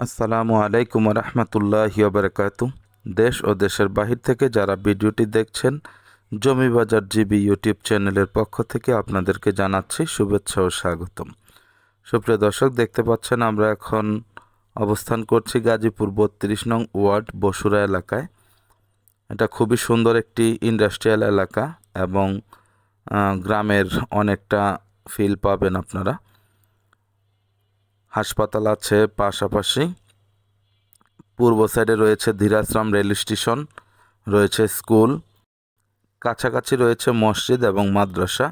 আসসালামু আলাইকুম রহমতুল্লাহি বারকাত দেশ ও দেশের বাহির থেকে যারা ভিডিওটি দেখছেন, জমি বাজার জিবি ইউটিউব চ্যানেলের পক্ষ থেকে আপনাদেরকে জানাচ্ছি শুভেচ্ছা ও স্বাগতম। সুপ্রিয় দর্শক, দেখতে পাচ্ছেন আমরা এখন অবস্থান করছি গাজীপুর বত্রিশ নং ওয়ার্ড বসুরা এলাকায়। এটা খুবই সুন্দর একটি ইন্ডাস্ট্রিয়াল এলাকা এবং গ্রামের অনেকটা ফিল পাবেন আপনারা। হাসপাতাল আছে পাশাপাশি। পূর্ব সাইডে রয়েছে ধীরাশ্রাম রেল স্টেশন, রয়েছে স্কুল, কাছাকাছি রয়েছে মসজিদ এবং মাদ্রাসা।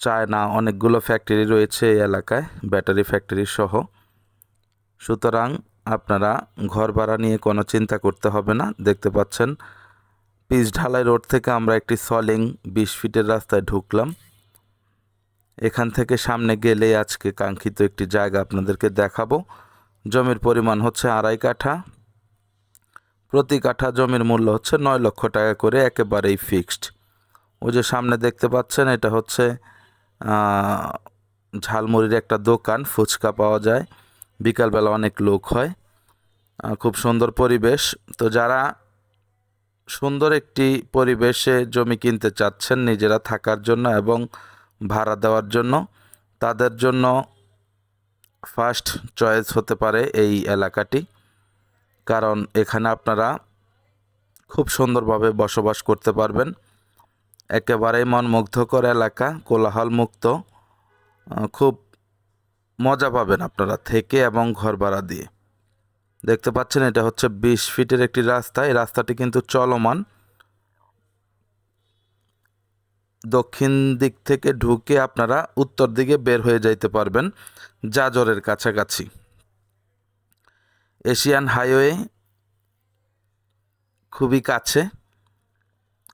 চায়না অনেকগুলো ফ্যাক্টরি রয়েছে এই এলাকায় ব্যাটারি ফ্যাক্টরি সহ। সুতরাং আপনারা ঘর ভাড়া নিয়ে কোনো চিন্তা করতে হবে না। দেখতে পাচ্ছেন, পিচ ঢালাই রোড থেকে আমরা একটি সলিং বিশ ফিটের রাস্তায় ঢুকলাম। এখান থেকে সামনে গেলেই আজকে কাঙ্ক্ষিত একটি জায়গা আপনাদেরকে দেখাবো। জমির পরিমাণ হচ্ছে আড়াই কাঠা। প্রতি কাঠা জমির মূল্য হচ্ছে নয় লক্ষ টাকা করে, একেবারেই ফিক্সড। ওই যে সামনে দেখতে পাচ্ছেন, এটা হচ্ছে ঝালমুড়ির একটা দোকান, ফুচকা পাওয়া যায়। বিকালবেলা অনেক লোক হয়। খুব সুন্দর পরিবেশ। তো যারা সুন্দর একটি পরিবেশে জমি কিনতে চাচ্ছেন, নিজেরা থাকার জন্য এবং ভাড়া দেওয়ার জন্য। তাদের জন্য ফার্স্ট চয়েস হতে পারে এই এলাকাটি। কারণ এখানে আপনারা খুব সুন্দরভাবে বসবাস করতে পারবেন। একেবারেই মনমুগ্ধকর এলাকা কোলাহল মুক্ত খুব মজা পাবেন আপনারা থেকে এবং ঘর ভাড়া দিয়ে। দেখতে পাচ্ছেন এটা হচ্ছে বিশ ফিটের একটি রাস্তা। এই রাস্তাটি কিন্তু চলমান। দক্ষিণ দিক থেকে ঢুকে আপনারা উত্তর দিকে বের হয়ে যাইতে পারবেন জাজরের কাছাকাছি। এশিয়ান হাইওয়ে খুবই কাছে।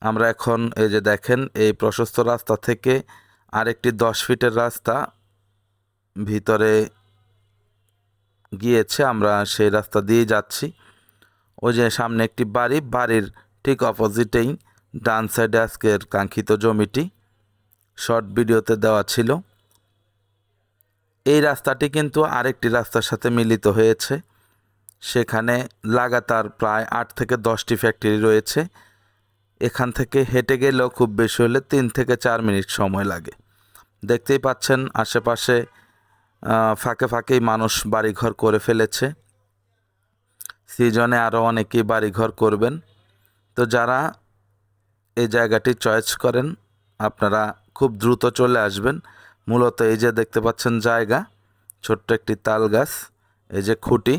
আমরা এখন এই যে দেখেন, এই প্রশস্ত রাস্তা থেকে আরেকটি দশ ফিটের রাস্তা ভিতরে গিয়েছে। আমরা সেই রাস্তা দিয়ে যাচ্ছি। ওই যে সামনে একটি বাড়ি, বাড়ির ঠিক অপোজিটেই ডান সাইডে আজকের কাঙ্ক্ষিত জমিটি। শর্ট ভিডিওতে দেওয়া ছিল। এই রাস্তাটি কিন্তু আরেকটি রাস্তার সাথে মিলিত হয়েছে। সেখানে লাগাতার প্রায় আট থেকে দশটি ফ্যাক্টরি রয়েছে। এখান থেকে হেঁটে গেলেও খুব বেশি হলে তিন থেকে চার মিনিট সময় লাগে। দেখতেই পাচ্ছেন আশেপাশে ফাঁকে ফাঁকেই মানুষ বাড়িঘর করে ফেলেছে। সিজনে আরও অনেকেই বাড়িঘর করবেন। তো যারা এই জায়গাটি চয়েস করেন। আপনারা খুব দ্রুত চলে আসবেন। মূলত এই যে দেখতে পাচ্ছেন জায়গা, ছোট্ট একটি তাল গাছ, এই যে খুঁটি,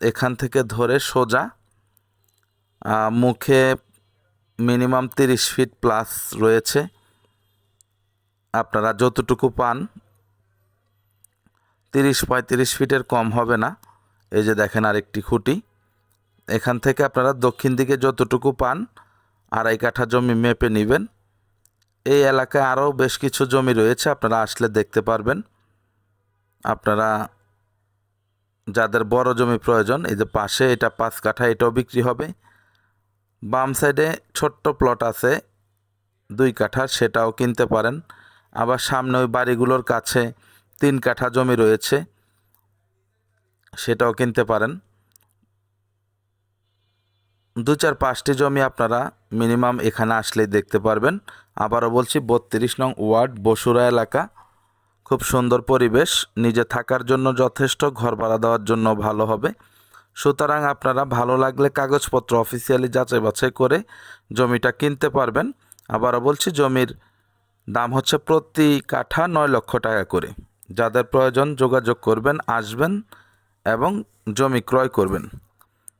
এখান থেকে ধরে সোজা মুখে মিনিমাম তিরিশ ফিট প্লাস রয়েছে। আপনারা যতটুকু পান, তিরিশ পঁয়ত্রিশ ফিটের কম হবে না। এই যে দেখেন আরেকটি খুঁটি। এখান থেকে আপনারা দক্ষিণ দিকে যতটুকু পান আড়াই কাঠা জমি মেপে নেবেন। এই এলাকায় আরও বেশ কিছু জমি রয়েছে, আপনারা আসলে দেখতে পারবেন। আপনারা যাদের বড় জমি প্রয়োজন, এই যে পাশে এটা পাঁচ কাঠা, এটাও বিক্রি হবে। বাম সাইডে ছোট্ট প্লট আছে, দুই কাঠা, সেটাও কিনতে পারেন। আবার সামনে ওই বাড়িগুলোর কাছে তিন কাঠা জমি রয়েছে, সেটাও কিনতে পারেন। দু চার পাঁচটি জমি আপনারা মিনিমাম এখানে আসলেই দেখতে পারবেন। আবারও বলছি, বত্রিশ নং ওয়ার্ড, বসুরা এলাকা। খুব সুন্দর পরিবেশ, নিজে থাকার জন্য যথেষ্ট, ঘর ভাড়া দেওয়ার জন্য ভালো হবে। সুতরাং আপনারা ভালো লাগলে কাগজপত্র অফিসিয়ালি যাচাই বাছাই করে জমিটা কিনতে পারবেন। আবারও বলছি, জমির দাম হচ্ছে প্রতি কাঠা নয় লক্ষ টাকা করে। যাদের প্রয়োজন যোগাযোগ করবেন, আসবেন এবং জমি ক্রয় করবেন।